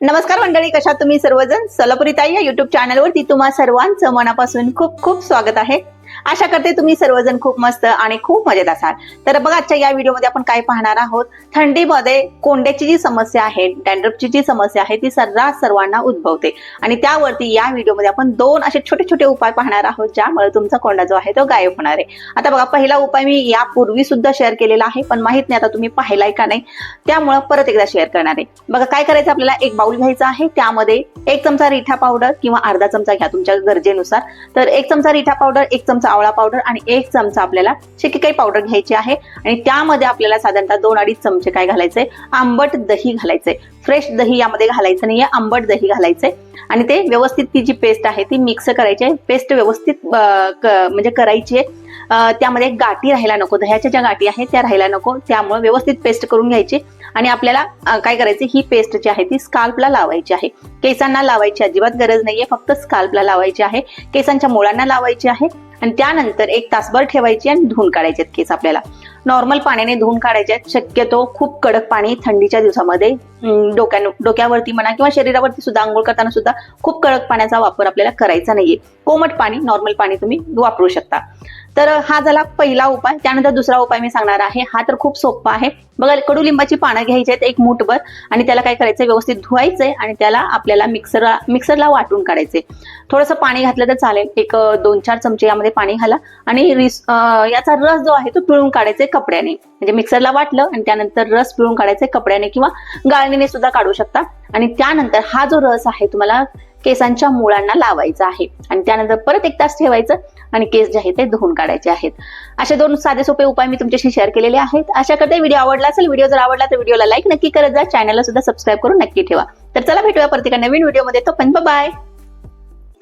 नमस्कार मंडळी कशा तुम्ही सर्वजण? सोलापुरी ताई या युट्यूब चॅनलवरती तुम्हा सर्वांचं मनापासून खूप खूप स्वागत आहे. आशा करते तुम्ही सर्वजण खूप मस्त आणि खूप मजेत असाल. तर बघा आजच्या या व्हिडिओमध्ये आपण काय पाहणार आहोत? थंडीमध्ये कोंड्याची जी समस्या आहे डॅन्ड्रपची जी समस्या आहे ती सर्रास सर्वांना उद्भवते. आणि त्यावरती या व्हिडिओमध्ये आपण दोन असे छोटे छोटे उपाय पाहणार आहोत ज्यामुळे तुमचा कोंडा जो आहे तो गायब होणार आहे. आता बघा पहिला उपाय मी यापूर्वी सुद्धा शेअर केलेला आहे पण माहीत नाही आता तुम्ही पाहिलाय का नाही. त्यामुळं परत एकदा शेअर करणार आहे. बघा काय करायचं आपल्याला? एक बाउल घ्यायचा आहे त्यामध्ये एक चमचा रिठा पावडर किंवा अर्धा चमचा घ्या तुमच्या गरजेनुसार. तर एक चमचा रिठा पावडर एक चमचा आवळा पावडर आणि एक चमचा आपल्याला शिकेकाई पावडर घ्यायची आहे. आणि त्यामध्ये आपल्याला साधारणतः दोन अडीच चमचे काय घालायचे? आंबट दही घालायचंय फ्रेश दही यामध्ये घालायचं नाहीये आंबट दही घालायचंय आणि ते व्यवस्थित ती जी पेस्ट आहे ती मिक्स करायची. आहे पेस्ट व्यवस्थित म्हणजे करायची. आहे त्यामध्ये गाठी राहायला नको. दह्याच्या ज्या गाठी आहेत त्या राहायला नको. त्यामुळे व्यवस्थित पेस्ट करून घ्यायची. आणि आपल्याला काय करायचं? ही पेस्ट जी आहे ती स्काल्पला लावायची आहे. केसांना लावायची अजिबात गरज नाहीये फक्त स्काल्पला लावायची आहे केसांच्या मुळांना लावायची आहे आणि त्यानंतर एक तासभर ठेवायची आणि धुवून काढायचे आहेत केस आपल्याला. नॉर्मल पाण्याने धुवून काढायचे आहेत. शक्यतो खूप कडक पाणी थंडीच्या दिवसामध्ये अं, डोक्या डोक्यावरती म्हणा किंवा शरीरावरती सुद्धा आंघोळ करताना सुद्धा खूप कडक पाण्याचा वापर आपल्याला करायचा नाहीये. कोमट पाणी नॉर्मल पाणी तुम्ही वापरू शकता. तर हा झाला पहिला उपाय. त्यानंतर दुसरा उपाय मी सांगणार आहे. हा तर खूप सोपा आहे. बघा कडुलिंबाची पानं घ्यायची आहेत एक मुठभर आणि त्याला काय करायचं व्यवस्थित धुवायचंय आणि त्याला आपल्याला मिक्सर मिक्सरला वाटून काढायचे थोडंसं पाणी घातलं तर चालेल. एक दोन चार चमचे यामध्ये पाणी घाला आणि रिस याचा रस जो आहे तो पिळून काढायचे कपड्याने. म्हणजे मिक्सरला वाटलं आणि त्यानंतर रस पिळून काढायचा कपड्याने किंवा गाळणीने सुद्धा काढू शकता. आणि त्यानंतर हा जो रस आहे तुम्हाला केसांच्या मुळांना लावायचा आहे. आणि त्यानंतर परत एक तास ठेवायचं. आणि केस जे आहे ते धुवून काढायचे आहेत. असे दोन साधे सोपे उपाय मी तुमच्याशी शेअर केलेले आहेत. अशा करते व्हिडिओ आवडला असेल व्हिडिओ जर आवडला तर व्हिडिओला लाईक नक्की करत जा. चॅनलला सुद्धा सबस्क्राईब करून नक्की ठेवा. तर चला भेटूया परत एका नवीन व्हिडिओमध्ये तो पण बाय